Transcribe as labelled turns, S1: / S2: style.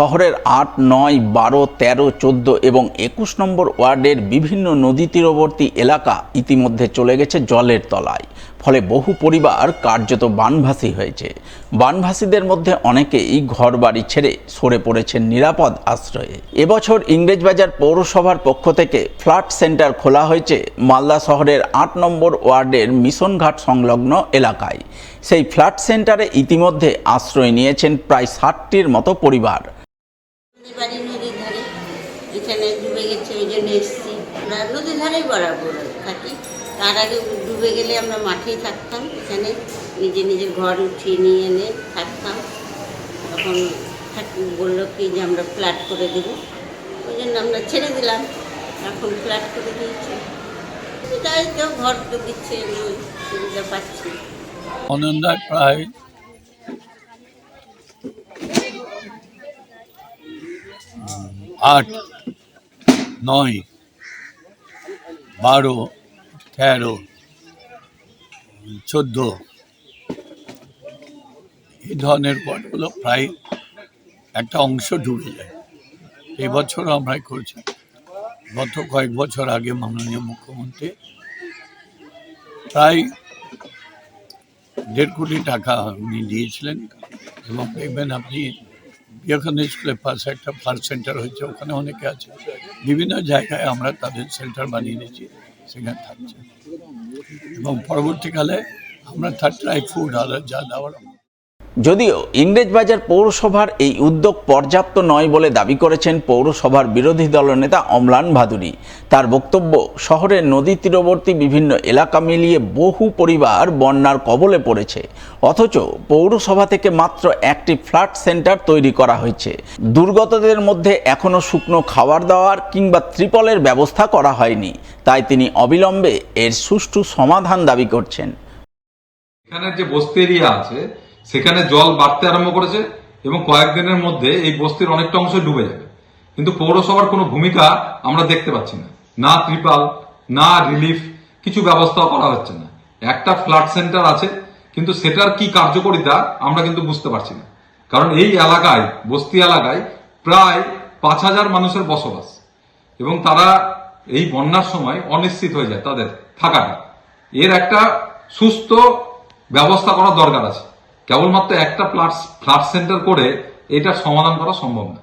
S1: শহরের আট, নয়, বারো, তেরো, চোদ্দ এবং একুশ নম্বর ওয়ার্ডের বিভিন্ন নদী তীরবর্তী এলাকা ইতিমধ্যে চলে গেছে জলের তলায়। ফলে বহু পরিবার কার্যত বানভাসী হয়েছে। বানভাসীদের মধ্যে অনেকেই ঘরবাড়ি ছেড়ে সরে পড়েছেন নিরাপদ আশ্রয়ে। এবছর ইংরেজবাজার পৌরসভার পক্ষ থেকে ফ্ল্যাট সেন্টার খোলা হয়েছে মালদা শহরের আট নম্বর ওয়ার্ডের মিশনঘাট সংলগ্ন এলাকায়। সেই ফ্ল্যাট সেন্টারে ইতিমধ্যে আশ্রয় নিয়েছেন প্রায় ষাটটির মতো পরিবার।
S2: বাড়ি নদীর ধারে। এখানে ডুবে গেছে ওই জন্য এসছি। আমরা নদীর ধারেই বরাবর থাকি। তার আগে ডুবে গেলে আমরা মাঠেই থাকতাম। এখানে নিজে নিজের ঘর উঠিয়ে নিয়ে এনে থাকতাম। তখন বলল কি যে আমরা ফ্ল্যাট করে দেব। ওই জন্য আমরা ছেড়ে দিলাম। এখন ফ্ল্যাট করে দিয়েছি। যাই কেউ ঘর তো দিচ্ছে, সুবিধা পাচ্ছি।
S3: অনন্দায় প্রায় আট, নয়, বারো, তেরো, চোদ্দ। এই ধরনের পটগুলো প্রায় একটা অংশ ডুবে যায়। এবছর আমরা করছি। গত কয়েক বছর আগে মাননীয় মুখ্যমন্ত্রী প্রায় দেড় কোটি টাকা উনি দিয়েছিলেন এবং দেখবেন আপনি বিবেকানন্দ স্কুলের পাশে একটা ফ্লাড সেন্টার হয়েছে, ওখানে অনেকে আছে। বিভিন্ন জায়গায় আমরা তাদের সেন্টার বানিয়ে দিয়েছি, সেখানে থাকছে। এবং পরবর্তীকালে আমরা থার্ড ট্রাই ফুড আর যা দেওয়ার
S1: যদিও ইংরেজবাজার পৌরসভার এই উদ্যোগ পর্যাপ্ত নয় বলে দাবি করেছেন পৌরসভার বিরোধী দলনেতা অম্লান ভাদুরী। তার বক্তব্য, শহরের নদী তীরবর্তী বিভিন্ন এলাকা মিলিয়ে বহু পরিবার বন্যার কবলে পড়েছে। অথচ পৌরসভা থেকে মাত্র একটি ফ্ল্যাট সেন্টার তৈরি করা হয়েছে। দুর্গতদের মধ্যে এখনও শুকনো খাবার দাওয়ার কিংবা ত্রিপলের ব্যবস্থা করা হয়নি। তাই তিনি অবিলম্বে এর সুষ্ঠু সমাধান দাবি করছেন।
S4: এখানে যে আছে সেখানে জল বাড়তে আরম্ভ করেছে এবং কয়েকদিনের মধ্যে এই বস্তির অনেকটা অংশ ডুবে যাবে। কিন্তু পৌরসভার কোনো ভূমিকা আমরা দেখতে পাচ্ছি না। না ত্রিপাল, না রিলিফ, কিছু ব্যবস্থা করা হচ্ছে না। একটা ফ্ল্যাট সেন্টার আছে, কিন্তু সেটার কি কার্যকরিতা আমরা কিন্তু বুঝতে পারছি না। কারণ এই এলাকায়, বস্তি এলাকায় প্রায় পাঁচ হাজার মানুষের বসবাস। এবং তারা এই বন্যার সময় অনিশ্চিত হয়ে যায় তাদের থাকাটা। এর একটা সুস্থ ব্যবস্থা করা দরকার আছে। কেবলমাত্র একটা ফ্ল্যাট সেন্টার করে এটা সমাধান করা সম্ভব না।